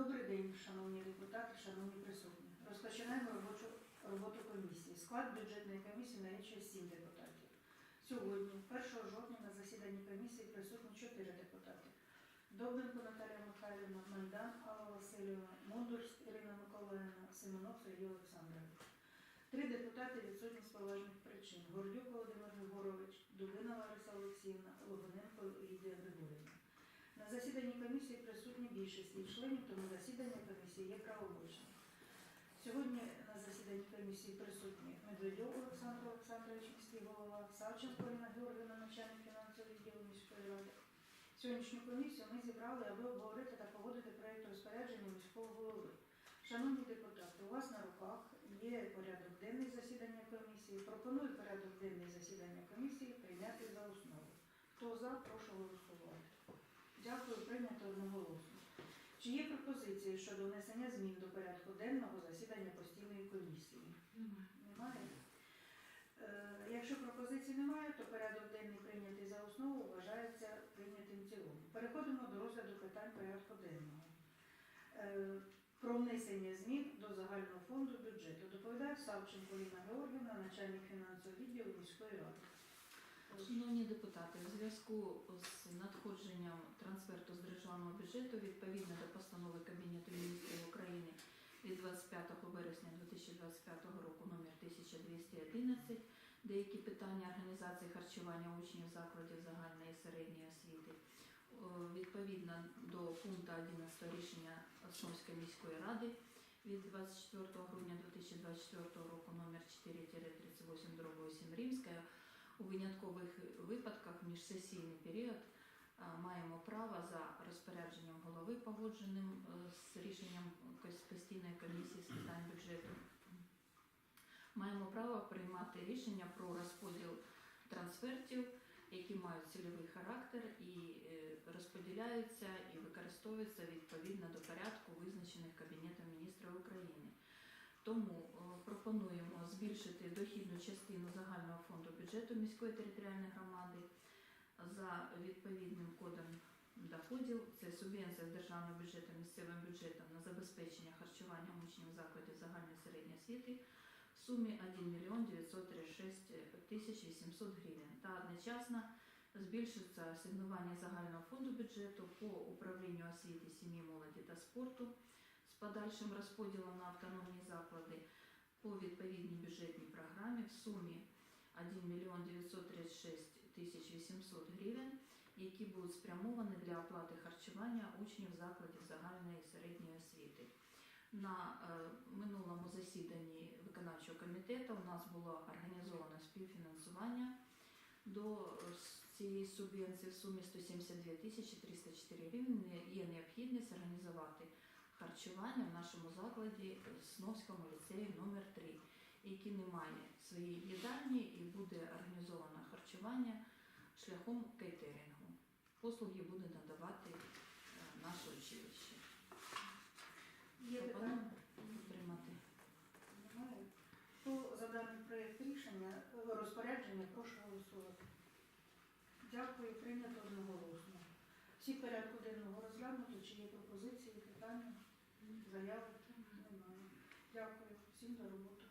Добрий день, шановні депутати, шановні присутні. Розпочинаємо робочу роботу комісії. Склад бюджетної комісії налічує 7 депутатів. Сьогодні, 1 жовтня, на засіданні комісії присутні 4 депутати. Довбенко Наталія Михайлівна, Майдан Алла Васильівна, Мондурс Ірина Миколаївна, Семенов Сергій Олександрович. Три депутати відсутні з поважних причин. Гордюк Володимир Григорович, Дубина Лариса Олексіївна, Логуненко засіданні комісії присутні більшість її членів, тому засідання комісії є правомочним. Сьогодні на засіданні комісії присутні Медведьов Олександр Олександрович, міський голова, Савченко Ірина Георгіївна, начальник фінансового відділу міської ради. Сьогоднішню комісію ми зібрали, аби обговорити та погодити проєкт розпорядження міського голови. Шановні депутати, у вас на руках є порядок денний засідання комісії. Пропоную порядок денний засідання комісії прийняти за основу. Хто за, прошу голосувати. Прийнято одноголосно. Чи є пропозиції щодо внесення змін до порядку денного засідання постійної комісії? Немає? Е, Якщо пропозицій немає, то порядок денний прийнятий за основу вважається прийнятим цілому. Переходимо до розгляду питань порядку денного. Е, Про внесення змін до загального фонду бюджету доповідає Савченко Ліна Георгівна, начальник фінансового відділу міської ради. Шановні депутати, у зв'язку з надходженням трансферту з державного бюджету відповідно до постанови Кабінету міністрів України від 25 вересня 2025 року номер 1211 деякі питання організації харчування учнів закладів загальної і середньої освіти. Відповідно до пункту 11 рішення Основської міської ради від 24 грудня 2024 року номер 4-38 8 Римська у виняткових випадках міжсесійний період маємо право за розпорядженням голови, погодженим е, з рішенням постійної комісії з питань бюджету. Маємо право приймати рішення про розподіл трансфертів, які мають цільовий характер і е, розподіляються і використовуються відповідно до порядку, визначених Кабінетом. Тому е, пропонуємо збільшити дохідну частину загального фонду бюджету міської територіальної громади за відповідним кодом доходів. Це субвенція з державного бюджету місцевим бюджетом на забезпечення харчування учнів закладів загальної середньої освіти в сумі 1 мільйон 936 тисяч 800 гривень. Та одночасно збільшиться асигнування загального фонду бюджету по управлінню освіти, сім'ї, молоді та спорту подальшим розподілом на автономні заклади по відповідній бюджетній програмі в сумі 1 мільйон 936 тисяч 800 гривень, які будуть спрямовані для оплати харчування учнів закладів загальної і середньої освіти. На е, минулому засіданні виконавчого комітету у нас було організовано співфінансування до цієї субвенції в сумі 172 тисячі 304 гривень. Є необхідність організувати харчування в нашому закладі Сновському ліцеї номер 3 який не має своєї їдальні і буде організовано харчування шляхом кейтерингу. Послуги буде надавати е, наше училище. Є питання? Підтримати. Немає. Хто за даний проєкт рішення е, розпорядження, прошу голосувати. Дякую, прийнято одноголосно. Всі порядку денного розглянуто, чи є пропозиції, питання, заяви? Немає. Дякую. Всім за роботи.